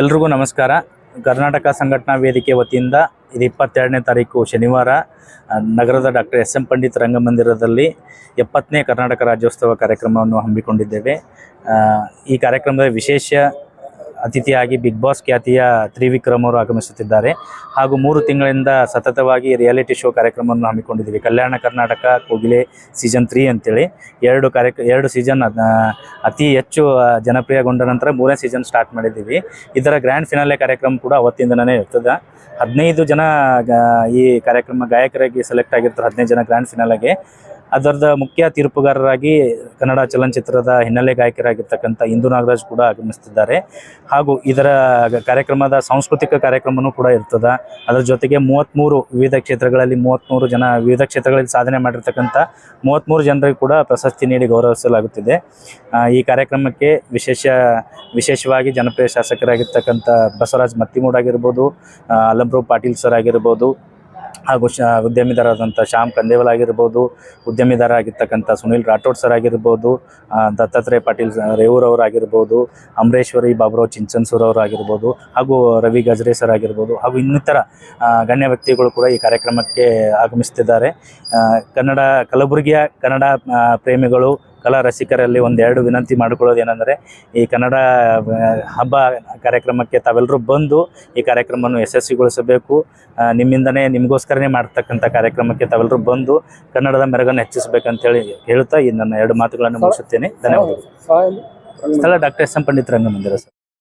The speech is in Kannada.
ಎಲ್ರಿಗೂ ನಮಸ್ಕಾರ. ಕರ್ನಾಟಕ ಸಂಘಟನಾ ವೇದಿಕೆ ವತಿಯಿಂದ ಇದು ಇಪ್ಪತ್ತೆರಡನೇ ತಾರೀಕು ಶನಿವಾರ ನಗರದ ಡಾಕ್ಟರ್ ಎಸ್ ಎಂ ಪಂಡಿತ್ ರಂಗಮಂದಿರದಲ್ಲಿ ಎಪ್ಪತ್ತನೇ ಕರ್ನಾಟಕ ರಾಜ್ಯೋತ್ಸವ ಕಾರ್ಯಕ್ರಮವನ್ನು ಹಮ್ಮಿಕೊಂಡಿದ್ದೇವೆ. ಈ ಕಾರ್ಯಕ್ರಮದ ವಿಶೇಷ ಅತಿಥಿಯಾಗಿ ಬಿಗ್ ಬಾಸ್ ಖ್ಯಾತಿಯ ತ್ರಿವಿಕ್ರಮ್ ಅವರು ಆಗಮಿಸುತ್ತಿದ್ದಾರೆ. ಹಾಗೂ ಮೂರು ತಿಂಗಳಿಂದ ಸತತವಾಗಿ ರಿಯಾಲಿಟಿ ಶೋ ಕಾರ್ಯಕ್ರಮವನ್ನು ಹಮ್ಮಿಕೊಂಡಿದ್ದೀವಿ. ಕಲ್ಯಾಣ ಕರ್ನಾಟಕ ಕೋಗಿಲೆ ಸೀಸನ್ ತ್ರೀ ಅಂತೇಳಿ. ಎರಡು ಕಾರ್ಯ, ಎರಡು ಸೀಸನ್ ಅತಿ ಹೆಚ್ಚು ಜನಪ್ರಿಯಗೊಂಡ ನಂತರ ಮೂರನೇ ಸೀಸನ್ ಸ್ಟಾರ್ಟ್ ಮಾಡಿದ್ದೀವಿ. ಇದರ ಗ್ರ್ಯಾಂಡ್ ಫಿನಾಲೆ ಕಾರ್ಯಕ್ರಮ ಕೂಡ ಅವತ್ತಿಂದನೇ ಇರ್ತದೆ. ಹದಿನೈದು ಜನ ಈ ಕಾರ್ಯಕ್ರಮ ಗಾಯಕರಾಗಿ ಸೆಲೆಕ್ಟ್ ಆಗಿರ್ತಾರೆ. ಹದಿನೈದು ಜನ ಗ್ರ್ಯಾಂಡ್ ಫಿನಾಲೆಗೆ ಅದರದ ಮುಖ್ಯ ತೀರ್ಪುಗಾರರಾಗಿ ಕನ್ನಡ ಚಲನಚಿತ್ರದ ಹಿನ್ನೆಲೆ ಗಾಯಕರಾಗಿರ್ತಕ್ಕಂಥ ಇಂದು ನಾಗರಾಜ್ ಕೂಡ ಆಗಮಿಸ್ತಿದ್ದಾರೆ. ಹಾಗೂ ಇದರ ಕಾರ್ಯಕ್ರಮದ ಸಾಂಸ್ಕೃತಿಕ ಕಾರ್ಯಕ್ರಮವೂ ಕೂಡ ಇರ್ತದೆ. ಅದರ ಜೊತೆಗೆ ಮೂವತ್ತ್ಮೂರು ವಿವಿಧ ಕ್ಷೇತ್ರಗಳಲ್ಲಿ ಮೂವತ್ತ್ಮೂರು ಜನ ವಿವಿಧ ಕ್ಷೇತ್ರಗಳಲ್ಲಿ ಸಾಧನೆ ಮಾಡಿರ್ತಕ್ಕಂಥ ಮೂವತ್ತ್ಮೂರು ಜನರಿಗೆ ಕೂಡ ಪ್ರಶಸ್ತಿ ನೀಡಿ ಗೌರವಿಸಲಾಗುತ್ತಿದೆ. ಈ ಕಾರ್ಯಕ್ರಮಕ್ಕೆ ವಿಶೇಷ ವಿಶೇಷವಾಗಿ ಜನಪ್ರಿಯ ಶಾಸಕರಾಗಿರ್ತಕ್ಕಂಥ ಬಸವರಾಜ್ ಮತ್ತಿಮೂಡ್ ಆಗಿರ್ಬೋದು ಆ, ಪಾಟೀಲ್ ಸರ್ ಆಗಿರ್ಬೋದು ಹಾಗೂ ಶ ಉದ್ಯಮಿದಾರರಾದಂಥ ಶ್ಯಾಮ್ ಕಂದೇವಲ್ ಆಗಿರ್ಬೋದು ಉದ್ಯಮಿದಾರ ಆಗಿರ್ತಕ್ಕಂಥ ಸುನಿಲ್ ರಾಠೋಡ್ ಸರ್ ಆಗಿರ್ಬೋದು ದತ್ತಾತ್ರೇಯ ಪಾಟೀಲ್ ರೇವೂರ್ ಅವರು ಆಗಿರ್ಬೋದು ಅಮರೇಶ್ವರಿ ಬಾಬುರಾವ್ ಚಿಂಚನ್ಸೂರ್ ಅವರು ಆಗಿರ್ಬೋದು, ಹಾಗೂ ರವಿ ಗಜ್ರೆ ಸರ್ ಆಗಿರ್ಬೋದು, ಹಾಗೂ ಇನ್ನಿತರ ಗಣ್ಯ ವ್ಯಕ್ತಿಗಳು ಕೂಡ ಈ ಕಾರ್ಯಕ್ರಮಕ್ಕೆ ಆಗಮಿಸ್ತಿದ್ದಾರೆ. ಕನ್ನಡ, ಕಲಬುರಗಿಯ ಕನ್ನಡ ಪ್ರೇಮಿಗಳು ಕಲಾ ರಸಿಕರಲ್ಲಿ ಒಂದೆರಡು ವಿನಂತಿ ಮಾಡಿಕೊಳ್ಳೋದು ಏನಂದರೆ ಈ ಕನ್ನಡ ಹಬ್ಬ ಕಾರ್ಯಕ್ರಮಕ್ಕೆ ತಾವೆಲ್ಲರೂ ಬಂದು ಈ ಕಾರ್ಯಕ್ರಮವನ್ನು ಯಶಸ್ವಿಗೊಳಿಸಬೇಕು ನಿಮ್ಮಿಂದನೇ ನಿಮಗೋಸ್ಕರನೇ ಮಾಡ್ತಕ್ಕಂಥ ಕಾರ್ಯಕ್ರಮಕ್ಕೆ ತಾವೆಲ್ಲರೂ ಬಂದು ಕನ್ನಡದ ಮೆರಗನ್ನು ಹೆಚ್ಚಿಸಬೇಕಂತೇಳಿ ಹೇಳ್ತಾ ಈ ನನ್ನ ಎರಡು ಮಾತುಗಳನ್ನು ಮುಗಿಸುತ್ತೇನೆ ಧನ್ಯವಾದಗಳು ಸ್ಥಳ doctor S M Pandit Rangamandira sir